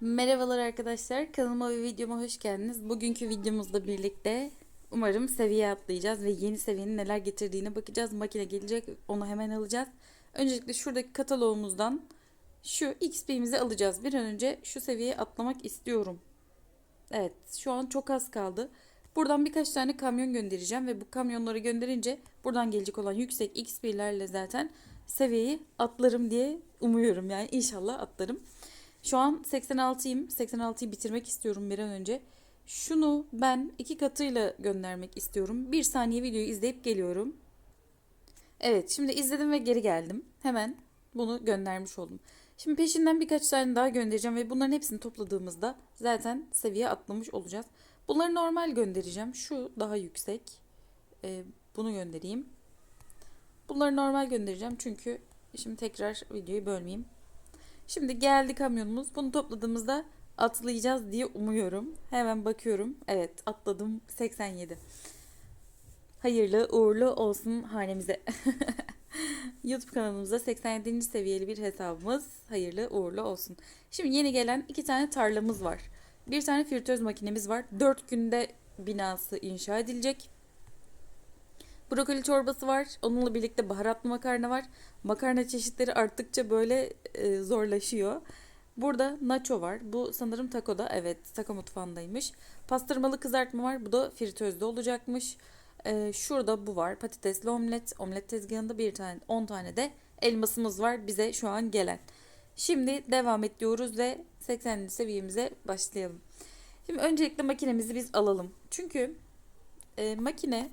Merhabalar arkadaşlar. Kanalıma ve videoma hoş geldiniz. Bugünkü videomuzla birlikte umarım seviye atlayacağız ve yeni seviyenin neler getirdiğine bakacağız. Makine gelecek, onu hemen alacağız. Öncelikle şuradaki kataloğumuzdan şu XP'mizi alacağız. Bir an önce şu seviyeye atlamak istiyorum. Evet, şu an çok az kaldı. Buradan birkaç tane kamyon göndereceğim ve bu kamyonları gönderince buradan gelecek olan yüksek XP'lerle zaten seviyeyi atlarım diye umuyorum. Yani inşallah atlarım. Şu an 86'yım. 86'yı bitirmek istiyorum bir an önce. Şunu ben iki katıyla göndermek istiyorum. Bir saniye videoyu izleyip geliyorum. Evet şimdi izledim ve geri geldim. Hemen bunu göndermiş oldum. Şimdi peşinden birkaç tane daha göndereceğim ve bunların hepsini topladığımızda zaten seviye atlamış olacağız. Bunları normal göndereceğim. Şu daha yüksek. Ee, bunu göndereyim. Bunları normal göndereceğim çünkü şimdi tekrar videoyu bölmeyeyim. Şimdi geldi kamyonumuz. Bunu topladığımızda atlayacağız diye umuyorum. Hemen bakıyorum. Evet atladım 87. Hayırlı uğurlu olsun hanemize. YouTube kanalımızda 87. seviyeli bir hesabımız. Hayırlı uğurlu olsun. Şimdi yeni gelen iki tane tarlamız var. Bir tane fritöz makinemiz var. 4 günde binası inşa edilecek. Brokoli çorbası var. Onunla birlikte baharatlı makarna var. Makarna çeşitleri arttıkça böyle e, zorlaşıyor. Burada nacho var. Bu sanırım taco'da. Evet taco mutfağındaymış. Pastırmalı kızartma var. Bu da fritözde olacakmış. E, şurada bu var. Patatesli omlet. Omlet tezgahında bir tane 10 tane de elmasımız var. Bize şu an gelen. Şimdi devam ediyoruz ve 80. seviyemize başlayalım. Şimdi öncelikle makinemizi biz alalım. Çünkü e, makine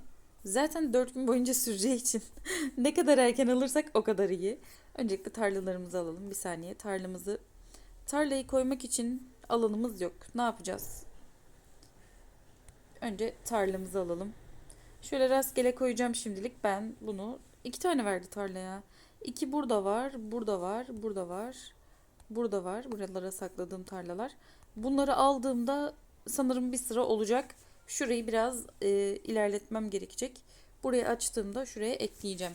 Zaten 4 gün boyunca süreceği için ne kadar erken alırsak o kadar iyi. Öncelikle tarlalarımızı alalım. Bir saniye tarlamızı tarlayı koymak için alanımız yok. Ne yapacağız? Önce tarlamızı alalım. Şöyle rastgele koyacağım şimdilik. Ben bunu iki tane verdi tarlaya. İki burada var, burada var, burada var, burada var. Buralara sakladığım tarlalar. Bunları aldığımda sanırım bir sıra olacak. Şurayı biraz e, ilerletmem gerekecek. Burayı açtığımda şuraya ekleyeceğim.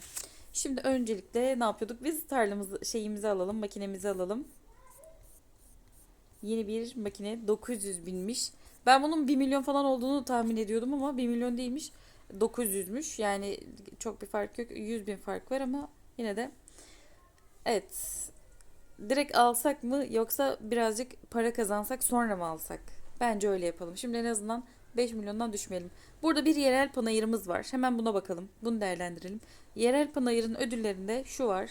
Şimdi öncelikle ne yapıyorduk? Biz tarlamızı şeyimizi alalım, makinemizi alalım. Yeni bir makine 900 binmiş. Ben bunun 1 milyon falan olduğunu tahmin ediyordum ama 1 milyon değilmiş. 900'müş. Yani çok bir fark yok. 100 bin fark var ama yine de evet direkt alsak mı yoksa birazcık para kazansak sonra mı alsak? Bence öyle yapalım. Şimdi en azından 5 milyondan düşmeyelim. Burada bir yerel panayırımız var. Hemen buna bakalım. Bunu değerlendirelim. Yerel panayırın ödüllerinde şu var.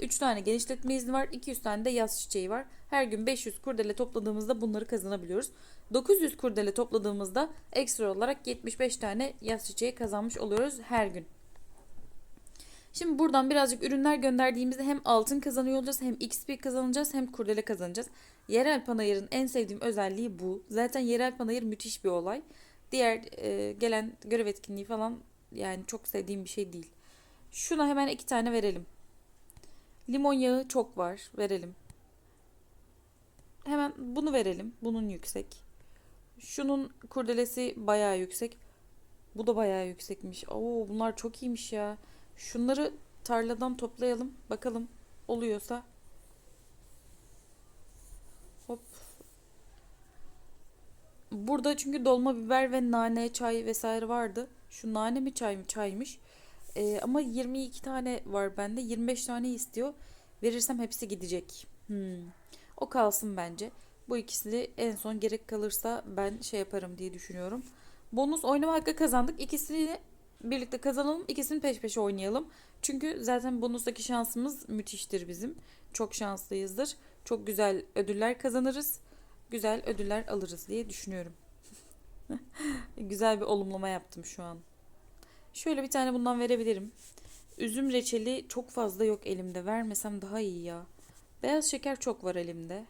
3 tane genişletme izni var. 200 tane de yaz çiçeği var. Her gün 500 kurdele topladığımızda bunları kazanabiliyoruz. 900 kurdele topladığımızda ekstra olarak 75 tane yaz çiçeği kazanmış oluyoruz her gün. Şimdi buradan birazcık ürünler gönderdiğimizde hem altın kazanıyor olacağız hem XP kazanacağız hem kurdele kazanacağız. Yerel panayırın en sevdiğim özelliği bu. Zaten yerel panayır müthiş bir olay. Diğer e, gelen görev etkinliği falan yani çok sevdiğim bir şey değil. Şuna hemen iki tane verelim. Limon yağı çok var. Verelim. Hemen bunu verelim. Bunun yüksek. Şunun kurdelesi bayağı yüksek. Bu da bayağı yüksekmiş. Oo bunlar çok iyiymiş ya. Şunları tarladan toplayalım. Bakalım oluyorsa. Hop. Burada çünkü dolma biber ve nane, çay vesaire vardı. Şu nane mi çay mı? Çaymış. Ee, ama 22 tane var bende. 25 tane istiyor. Verirsem hepsi gidecek. Hmm. O kalsın bence. Bu ikisini en son gerek kalırsa ben şey yaparım diye düşünüyorum. Bonus oynama hakkı kazandık. İkisini birlikte kazanalım. İkisini peş peşe oynayalım. Çünkü zaten bonustaki şansımız müthiştir bizim. Çok şanslıyızdır. Çok güzel ödüller kazanırız. Güzel ödüller alırız diye düşünüyorum. güzel bir olumlama yaptım şu an. Şöyle bir tane bundan verebilirim. Üzüm reçeli çok fazla yok elimde. Vermesem daha iyi ya. Beyaz şeker çok var elimde.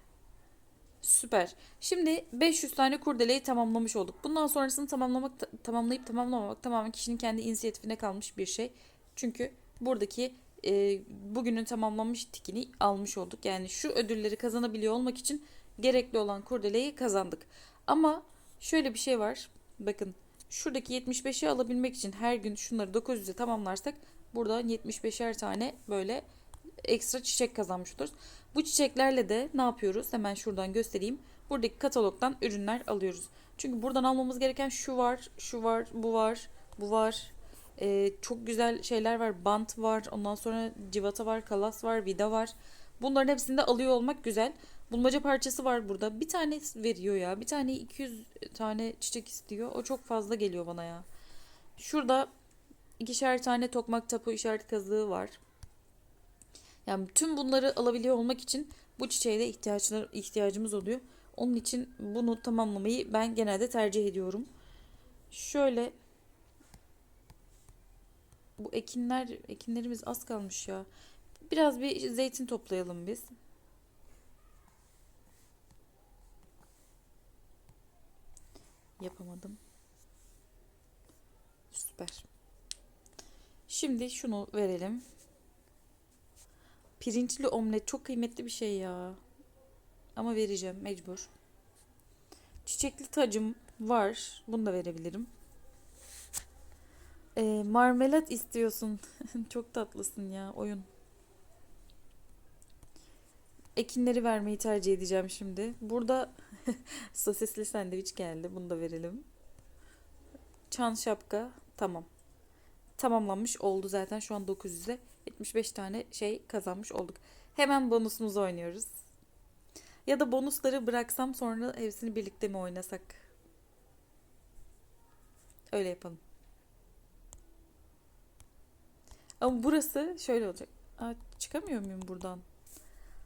Süper. Şimdi 500 tane kurdeleyi tamamlamış olduk. Bundan sonrasını tamamlamak tamamlayıp tamamlamamak tamamen kişinin kendi inisiyatifine kalmış bir şey. Çünkü buradaki e, bugünün tamamlanmış tikini almış olduk. Yani şu ödülleri kazanabiliyor olmak için gerekli olan kurdeleyi kazandık. Ama şöyle bir şey var. Bakın şuradaki 75'i alabilmek için her gün şunları 900'e tamamlarsak buradan 75'er tane böyle ekstra çiçek kazanmış oluruz. Bu çiçeklerle de ne yapıyoruz? Hemen şuradan göstereyim. Buradaki katalogdan ürünler alıyoruz. Çünkü buradan almamız gereken şu var, şu var, bu var, bu var. Ee, çok güzel şeyler var. Bant var, ondan sonra civata var, kalas var, vida var. Bunların hepsini de alıyor olmak güzel. Bulmaca parçası var burada. Bir tane veriyor ya. Bir tane 200 tane çiçek istiyor. O çok fazla geliyor bana ya. Şurada ikişer tane tokmak tapu işaret kazığı var. Yani tüm bunları alabiliyor olmak için bu çiçeğe de ihtiyaçlar, ihtiyacımız oluyor. Onun için bunu tamamlamayı ben genelde tercih ediyorum. Şöyle bu ekinler ekinlerimiz az kalmış ya. Biraz bir zeytin toplayalım biz. Yapamadım. Süper. Şimdi şunu verelim. Pirinçli omlet çok kıymetli bir şey ya. Ama vereceğim mecbur. Çiçekli tacım var. Bunu da verebilirim. Ee, marmelat istiyorsun. çok tatlısın ya oyun. Ekinleri vermeyi tercih edeceğim şimdi. Burada sosisli sandviç geldi. Bunu da verelim. Çan şapka. Tamam. Tamamlanmış oldu zaten. Şu an 900'e 75 tane şey kazanmış olduk. Hemen bonusumuzu oynuyoruz. Ya da bonusları bıraksam sonra hepsini birlikte mi oynasak? Öyle yapalım. Ama burası şöyle olacak. Aa, çıkamıyor muyum buradan?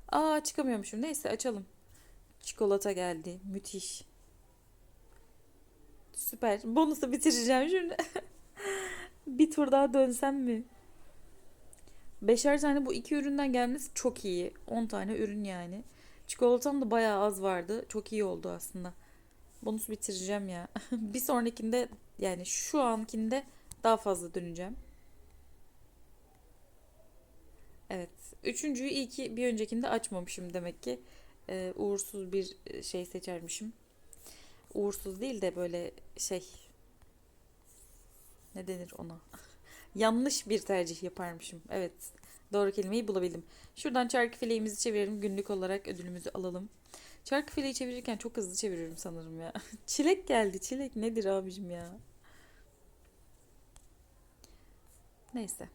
Aa çıkamıyormuşum. Neyse açalım. Çikolata geldi. Müthiş. Süper. Bonusu bitireceğim şimdi. bir tur daha dönsem mi? Beşer tane bu iki üründen gelmesi çok iyi. 10 tane ürün yani. Çikolatam da bayağı az vardı. Çok iyi oldu aslında. Bonus bitireceğim ya. bir sonrakinde yani şu ankinde daha fazla döneceğim. Evet. Üçüncüyü iyi ki bir öncekinde açmamışım demek ki. Ee, uğursuz bir şey seçermişim. Uğursuz değil de böyle şey ne denir ona? Yanlış bir tercih yaparmışım. Evet. Doğru kelimeyi bulabildim. Şuradan çarkı fileğimizi çevirelim. Günlük olarak ödülümüzü alalım. Çarkı fileği çevirirken çok hızlı çeviriyorum sanırım ya. çilek geldi. Çilek nedir abicim ya? Neyse.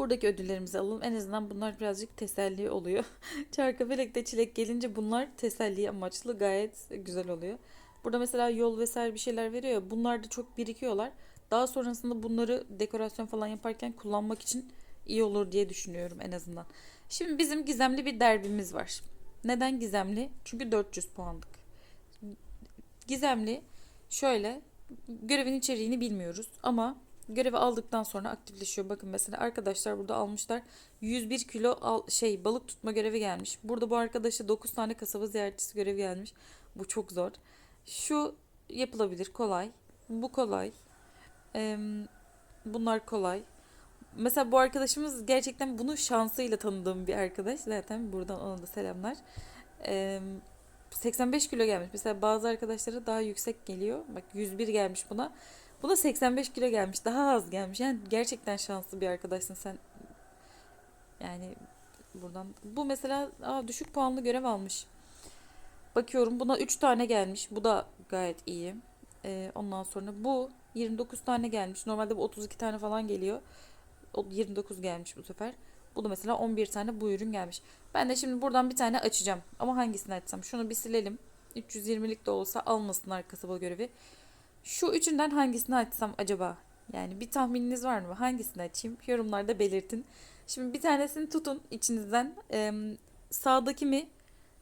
Buradaki ödüllerimizi alalım. En azından bunlar birazcık teselli oluyor. Çarkı felekte çilek gelince bunlar teselli amaçlı gayet güzel oluyor. Burada mesela yol vesaire bir şeyler veriyor ya bunlar da çok birikiyorlar. Daha sonrasında bunları dekorasyon falan yaparken kullanmak için iyi olur diye düşünüyorum en azından. Şimdi bizim gizemli bir derbimiz var. Neden gizemli? Çünkü 400 puanlık. Gizemli şöyle görevin içeriğini bilmiyoruz ama görevi aldıktan sonra aktifleşiyor. Bakın mesela arkadaşlar burada almışlar 101 kilo al, şey balık tutma görevi gelmiş. Burada bu arkadaşa 9 tane kasaba ziyaretçisi görevi gelmiş. Bu çok zor. Şu yapılabilir kolay. Bu kolay. Ee, bunlar kolay. Mesela bu arkadaşımız gerçekten bunu şansıyla tanıdığım bir arkadaş. Zaten buradan ona da selamlar. Ee, 85 kilo gelmiş. Mesela bazı arkadaşlara daha yüksek geliyor. Bak 101 gelmiş buna. Buna 85 kilo gelmiş. Daha az gelmiş. Yani gerçekten şanslı bir arkadaşsın sen. Yani buradan. Bu mesela aa, düşük puanlı görev almış. Bakıyorum buna 3 tane gelmiş. Bu da gayet iyi. Ee, ondan sonra bu 29 tane gelmiş. Normalde bu 32 tane falan geliyor. O 29 gelmiş bu sefer. Bu da mesela 11 tane bu ürün gelmiş. Ben de şimdi buradan bir tane açacağım. Ama hangisini açsam? Şunu bir silelim. 320'lik de olsa almasınlar kasaba görevi. Şu üçünden hangisini açsam acaba? Yani bir tahmininiz var mı? Hangisini açayım? Yorumlarda belirtin. Şimdi bir tanesini tutun içinizden. Ee, sağdaki mi?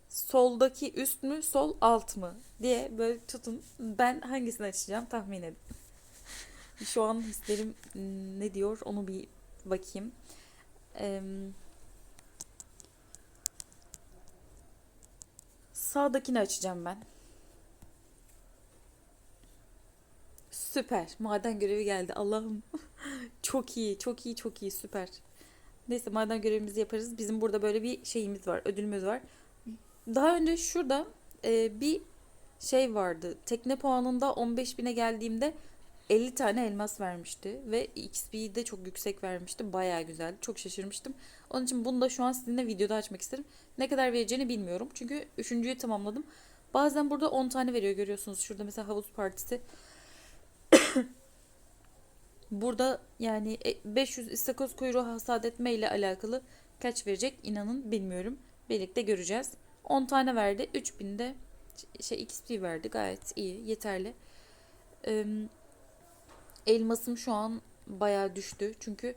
Soldaki üst mü? Sol alt mı? Diye böyle tutun. Ben hangisini açacağım tahmin edin. Şu an hislerim ne diyor onu bir bakayım. Ee, sağdakini açacağım ben. Süper. Maden görevi geldi. Allah'ım. çok iyi, çok iyi, çok iyi. Süper. Neyse maden görevimizi yaparız. Bizim burada böyle bir şeyimiz var, ödülümüz var. Daha önce şurada e, bir şey vardı. Tekne puanında 15 bine geldiğimde 50 tane elmas vermişti ve XP'yi de çok yüksek vermişti. Bayağı güzel. Çok şaşırmıştım. Onun için bunu da şu an sizinle videoda açmak isterim. Ne kadar vereceğini bilmiyorum. Çünkü üçüncüyü tamamladım. Bazen burada 10 tane veriyor görüyorsunuz. Şurada mesela havuz partisi. Burada yani e, 500 istakoz kuyruğu hasat etme ile alakalı kaç verecek inanın bilmiyorum. Birlikte göreceğiz. 10 tane verdi. 3000 de şey XP verdi. Gayet iyi. Yeterli. Elmasım şu an bayağı düştü. Çünkü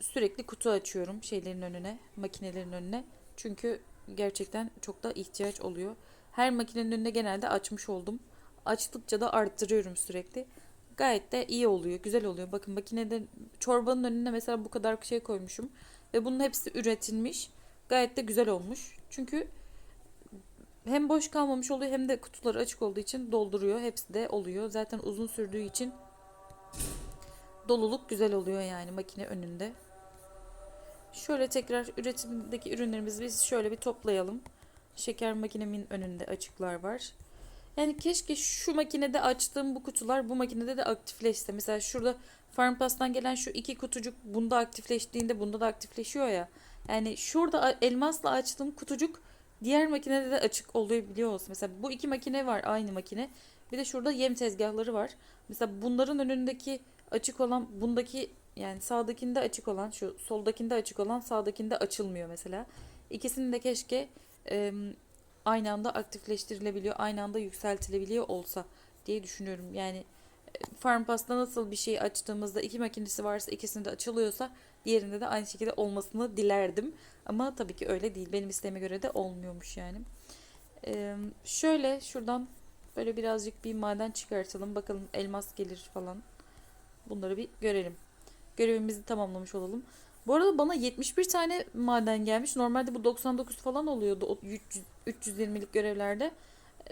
sürekli kutu açıyorum şeylerin önüne, makinelerin önüne. Çünkü gerçekten çok da ihtiyaç oluyor. Her makinenin önüne genelde açmış oldum. Açtıkça da arttırıyorum sürekli. Gayet de iyi oluyor, güzel oluyor. Bakın makinede çorbanın önüne mesela bu kadar şey koymuşum. Ve bunun hepsi üretilmiş. Gayet de güzel olmuş. Çünkü hem boş kalmamış oluyor hem de kutuları açık olduğu için dolduruyor. Hepsi de oluyor. Zaten uzun sürdüğü için doluluk güzel oluyor yani makine önünde. Şöyle tekrar üretimdeki ürünlerimizi biz şöyle bir toplayalım. Şeker makinemin önünde açıklar var. Yani keşke şu makinede açtığım bu kutular bu makinede de aktifleşse. Mesela şurada Farmpas'tan gelen şu iki kutucuk bunda aktifleştiğinde bunda da aktifleşiyor ya. Yani şurada elmasla açtığım kutucuk diğer makinede de açık oluyor biliyor musun? Mesela bu iki makine var aynı makine. Bir de şurada yem tezgahları var. Mesela bunların önündeki açık olan bundaki yani sağdakinde açık olan şu soldakinde açık olan sağdakinde açılmıyor mesela. İkisini de keşke aynı anda aktifleştirilebiliyor, aynı anda yükseltilebiliyor olsa diye düşünüyorum. Yani Farmpas'ta nasıl bir şey açtığımızda iki makinesi varsa ikisinde açılıyorsa diğerinde de aynı şekilde olmasını dilerdim. Ama tabii ki öyle değil. Benim isteğime göre de olmuyormuş yani. Ee, şöyle şuradan böyle birazcık bir maden çıkartalım. Bakalım elmas gelir falan. Bunları bir görelim. Görevimizi tamamlamış olalım. Bu arada bana 71 tane maden gelmiş. Normalde bu 99 falan oluyordu 320'lik görevlerde.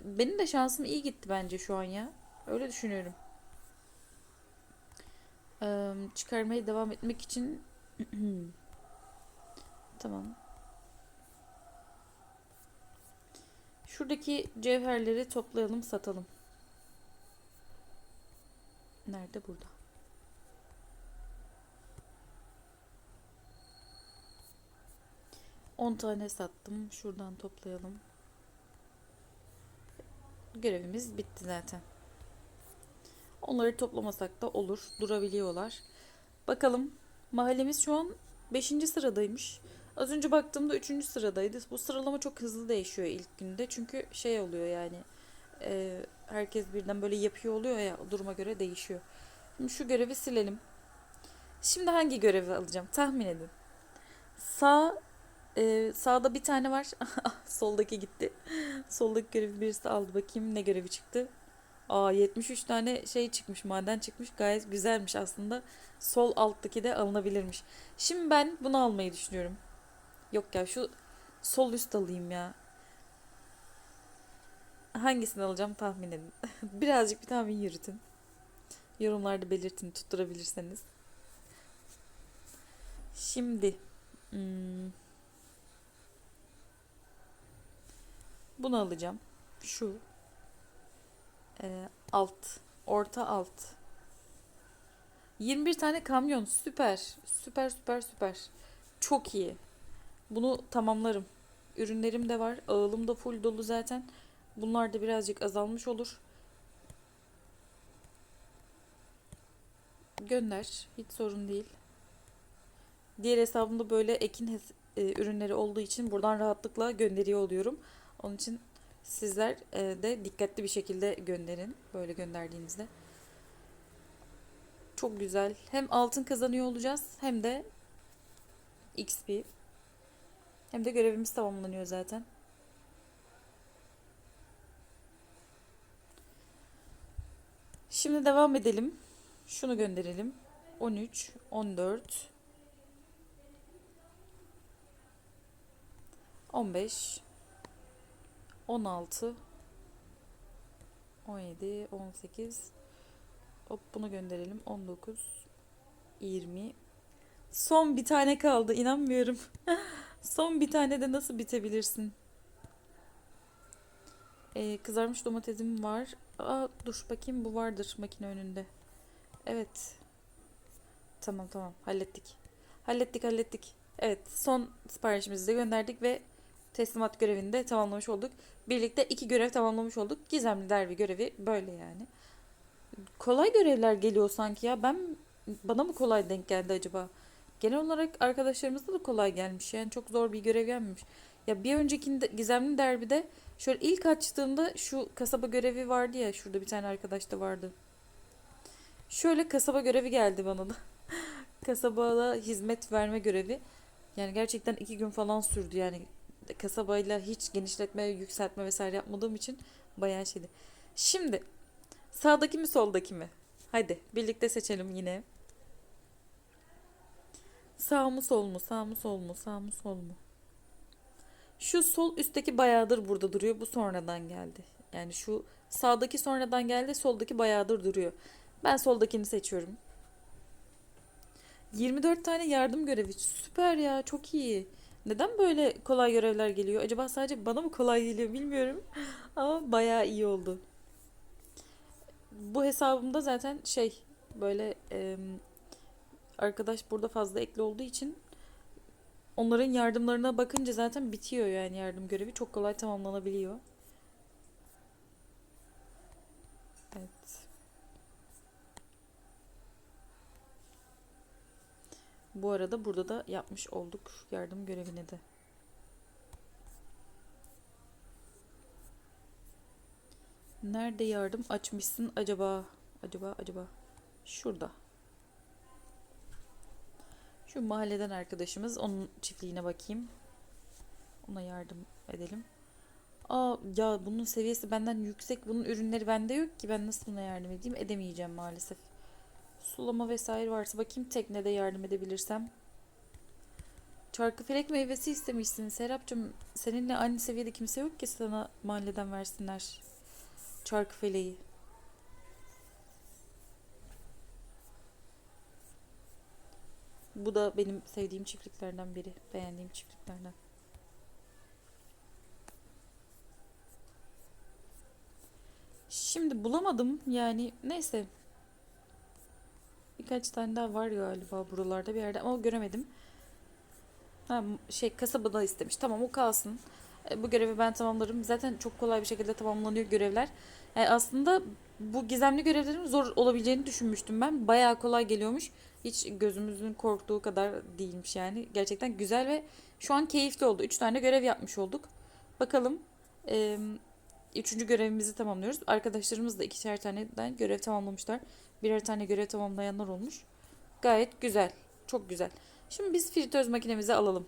Benim de şansım iyi gitti bence şu an ya. Öyle düşünüyorum. Ee, çıkarmaya devam etmek için tamam. Şuradaki cevherleri toplayalım, satalım. Nerede? Burada. On tane sattım. Şuradan toplayalım. Görevimiz bitti zaten. Onları toplamasak da olur. Durabiliyorlar. Bakalım. Mahallemiz şu an 5. sıradaymış. Az önce baktığımda 3. sıradaydı. Bu sıralama çok hızlı değişiyor ilk günde. Çünkü şey oluyor yani. E, herkes birden böyle yapıyor oluyor ya. Duruma göre değişiyor. Şimdi şu görevi silelim. Şimdi hangi görevi alacağım? Tahmin edin. Sağ e, sağda bir tane var. Soldaki gitti. Soldaki görevi birisi aldı. Bakayım ne görevi çıktı. Aa 73 tane şey çıkmış, maden çıkmış. Gayet güzelmiş aslında. Sol alttaki de alınabilirmiş. Şimdi ben bunu almayı düşünüyorum. Yok ya şu sol üst alayım ya. Hangisini alacağım tahmin edin. Birazcık bir tahmin yürütün. Yorumlarda belirtin tutturabilirseniz. Şimdi hmm, bunu alacağım. Şu e, alt, orta alt. 21 tane kamyon süper. Süper süper süper. Çok iyi. Bunu tamamlarım. Ürünlerim de var. Ağılım da full dolu zaten. Bunlar da birazcık azalmış olur. Gönder. Hiç sorun değil. Diğer hesabımda böyle ekin e, ürünleri olduğu için buradan rahatlıkla gönderiyor oluyorum. Onun için Sizler e, de dikkatli bir şekilde gönderin. Böyle gönderdiğinizde. Çok güzel. Hem altın kazanıyor olacağız hem de XP. Hem de görevimiz tamamlanıyor zaten. Şimdi devam edelim. Şunu gönderelim. 13, 14, 15, 16 17 18 Hop bunu gönderelim. 19 20 Son bir tane kaldı. İnanmıyorum. Son bir tane de nasıl bitebilirsin? Ee, kızarmış domatesim var. Aa, dur bakayım bu vardır makine önünde. Evet. Tamam tamam hallettik. Hallettik hallettik. Evet son siparişimizi de gönderdik ve teslimat görevini de tamamlamış olduk. Birlikte iki görev tamamlamış olduk. Gizemli derbi görevi böyle yani. Kolay görevler geliyor sanki ya. Ben bana mı kolay denk geldi acaba? Genel olarak arkadaşlarımızda da kolay gelmiş. Yani çok zor bir görev gelmemiş. Ya bir öncekinde gizemli derbide şöyle ilk açtığımda şu kasaba görevi vardı ya. Şurada bir tane arkadaş da vardı. Şöyle kasaba görevi geldi bana da. Kasabada hizmet verme görevi. Yani gerçekten iki gün falan sürdü yani. Kasabayla hiç genişletme, yükseltme vesaire yapmadığım için bayağı şeydi. Şimdi sağdaki mi soldaki mi? Haydi birlikte seçelim yine. Sağ mı sol mu? Sağ mı sol mu? Sağ mı sol mu? Şu sol üstteki bayağıdır burada duruyor. Bu sonradan geldi. Yani şu sağdaki sonradan geldi, soldaki bayağıdır duruyor. Ben soldakini seçiyorum. 24 tane yardım görevi. Süper ya, çok iyi. Neden böyle kolay görevler geliyor? Acaba sadece bana mı kolay geliyor bilmiyorum. Ama bayağı iyi oldu. Bu hesabımda zaten şey böyle em, arkadaş burada fazla ekli olduğu için onların yardımlarına bakınca zaten bitiyor yani yardım görevi. Çok kolay tamamlanabiliyor. Evet. Bu arada burada da yapmış olduk yardım görevini de. Nerede yardım açmışsın acaba? Acaba acaba? Şurada. Şu mahalleden arkadaşımız. Onun çiftliğine bakayım. Ona yardım edelim. Aa ya bunun seviyesi benden yüksek. Bunun ürünleri bende yok ki. Ben nasıl buna yardım edeyim? Edemeyeceğim maalesef. Sulama vesaire varsa bakayım teknede yardım edebilirsem. Çarkıfelek meyvesi istemişsin Serapcığım. Seninle aynı seviyede kimse yok ki sana mahalleden versinler. Çarkıfeleği. Bu da benim sevdiğim çiftliklerden biri. Beğendiğim çiftliklerden. Şimdi bulamadım yani neyse. Birkaç tane daha var galiba buralarda bir yerde ama göremedim. Ha, şey kasabada istemiş. Tamam o kalsın. E, Bu görevi ben tamamlarım. Zaten çok kolay bir şekilde tamamlanıyor görevler. Yani aslında bu gizemli görevlerin zor olabileceğini düşünmüştüm ben. Bayağı kolay geliyormuş. Hiç gözümüzün korktuğu kadar değilmiş yani. Gerçekten güzel ve şu an keyifli oldu. Üç tane görev yapmış olduk. Bakalım. e, üçüncü görevimizi tamamlıyoruz. Arkadaşlarımız da ikişer taneden görev tamamlamışlar. Birer tane görev tamamlayanlar olmuş. Gayet güzel. Çok güzel. Şimdi biz fritöz makinemizi alalım.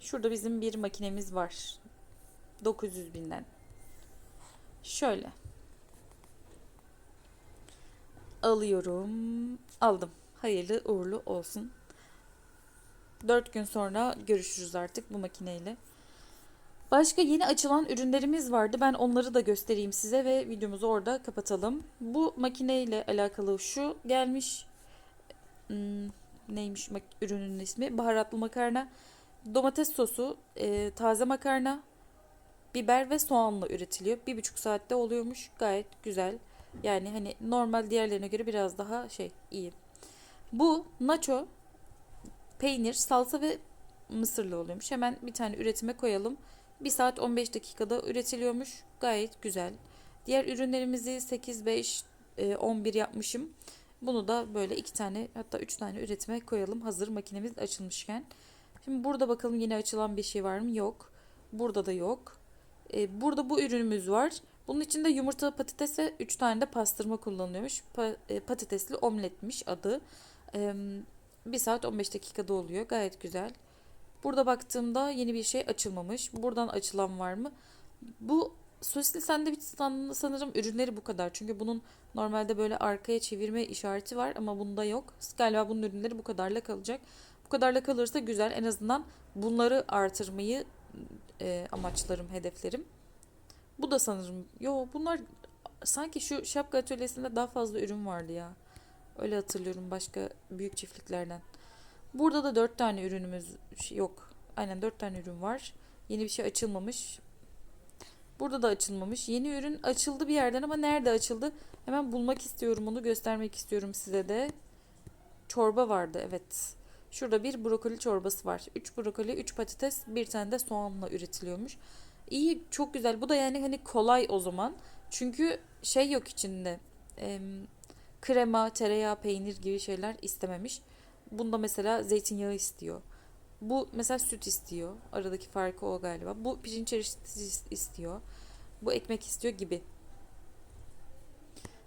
Şurada bizim bir makinemiz var. 900 binden. Şöyle. Alıyorum. Aldım. Hayırlı uğurlu olsun. 4 gün sonra görüşürüz artık bu makineyle. Başka yeni açılan ürünlerimiz vardı. Ben onları da göstereyim size ve videomuzu orada kapatalım. Bu makineyle alakalı şu gelmiş. Hmm, neymiş ürünün ismi? Baharatlı makarna. Domates sosu, e, taze makarna, biber ve soğanla üretiliyor. Bir buçuk saatte oluyormuş. Gayet güzel. Yani hani normal diğerlerine göre biraz daha şey iyi. Bu nacho, peynir, salsa ve mısırlı oluyormuş. Hemen bir tane üretime koyalım. 1 saat 15 dakikada üretiliyormuş. Gayet güzel. Diğer ürünlerimizi 8, 5, e, 11 yapmışım. Bunu da böyle iki tane hatta üç tane üretime koyalım. Hazır makinemiz açılmışken. Şimdi burada bakalım yine açılan bir şey var mı? Yok. Burada da yok. E, burada bu ürünümüz var. Bunun içinde yumurta, patates ve 3 tane de pastırma kullanılıyormuş. E, patatesli omletmiş adı. E, 1 saat 15 dakikada oluyor. Gayet güzel. Burada baktığımda yeni bir şey açılmamış. Buradan açılan var mı? Bu sosisli sandviç san- sanırım ürünleri bu kadar. Çünkü bunun normalde böyle arkaya çevirme işareti var ama bunda yok. Galiba bunun ürünleri bu kadarla kalacak. Bu kadarla kalırsa güzel. En azından bunları artırmayı e, amaçlarım, hedeflerim. Bu da sanırım. Yo bunlar sanki şu şapka atölyesinde daha fazla ürün vardı ya. Öyle hatırlıyorum başka büyük çiftliklerden. Burada da dört tane ürünümüz yok. Aynen dört tane ürün var. Yeni bir şey açılmamış. Burada da açılmamış. Yeni ürün açıldı bir yerden ama nerede açıldı? Hemen bulmak istiyorum onu göstermek istiyorum size de. Çorba vardı evet. Şurada bir brokoli çorbası var. 3 brokoli, 3 patates, bir tane de soğanla üretiliyormuş. İyi, çok güzel. Bu da yani hani kolay o zaman. Çünkü şey yok içinde. Em, krema, tereyağı, peynir gibi şeyler istememiş. Bunda mesela zeytinyağı istiyor. Bu mesela süt istiyor. Aradaki farkı o galiba. Bu pirinç eriştesi istiyor. Bu ekmek istiyor gibi.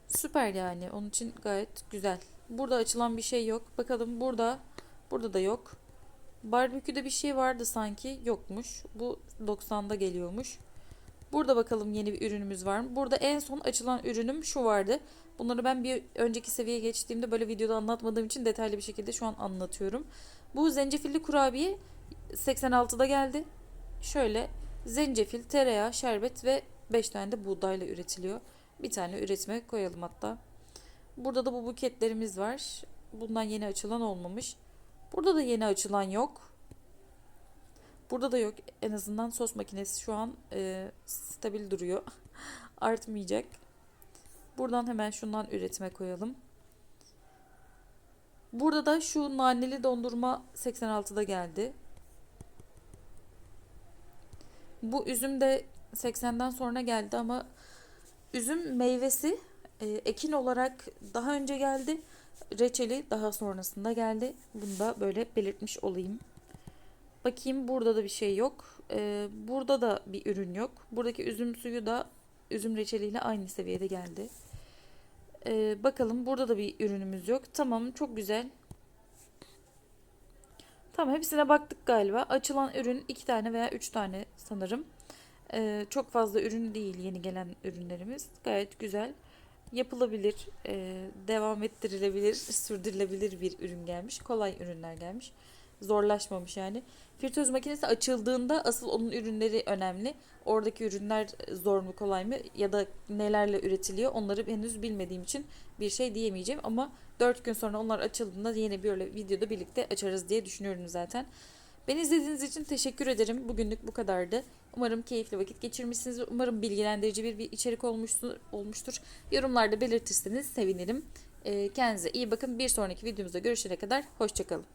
Süper yani. Onun için gayet güzel. Burada açılan bir şey yok. Bakalım burada. Burada da yok. Barbeküde bir şey vardı sanki. Yokmuş. Bu 90'da geliyormuş. Burada bakalım yeni bir ürünümüz var mı? Burada en son açılan ürünüm şu vardı. Bunları ben bir önceki seviyeye geçtiğimde böyle videoda anlatmadığım için detaylı bir şekilde şu an anlatıyorum. Bu zencefilli kurabiye 86'da geldi. Şöyle zencefil, tereyağı, şerbet ve 5 tane de buğdayla üretiliyor. Bir tane üretime koyalım hatta. Burada da bu buketlerimiz var. Bundan yeni açılan olmamış. Burada da yeni açılan yok. Burada da yok. En azından sos makinesi şu an e, stabil duruyor. Artmayacak. Buradan hemen şundan üretime koyalım. Burada da şu naneli dondurma 86'da geldi. Bu üzüm de 80'den sonra geldi ama üzüm meyvesi e, ekin olarak daha önce geldi. Reçeli daha sonrasında geldi. Bunu da böyle belirtmiş olayım. Bakayım burada da bir şey yok. Ee, burada da bir ürün yok. Buradaki üzüm suyu da üzüm reçeliyle aynı seviyede geldi. Ee, bakalım burada da bir ürünümüz yok. Tamam çok güzel. Tamam hepsine baktık galiba. Açılan ürün iki tane veya üç tane sanırım. Ee, çok fazla ürün değil yeni gelen ürünlerimiz. Gayet güzel. Yapılabilir, e, devam ettirilebilir, sürdürülebilir bir ürün gelmiş. Kolay ürünler gelmiş. Zorlaşmamış yani. Fritöz makinesi açıldığında asıl onun ürünleri önemli. Oradaki ürünler zor mu kolay mı ya da nelerle üretiliyor onları henüz bilmediğim için bir şey diyemeyeceğim. Ama 4 gün sonra onlar açıldığında yeni bir öyle videoda birlikte açarız diye düşünüyorum zaten. Beni izlediğiniz için teşekkür ederim. Bugünlük bu kadardı. Umarım keyifli vakit geçirmişsinizdir. Umarım bilgilendirici bir, bir içerik olmuştur, olmuştur. Yorumlarda belirtirseniz sevinirim. Ee, kendinize iyi bakın. Bir sonraki videomuzda görüşene kadar hoşçakalın.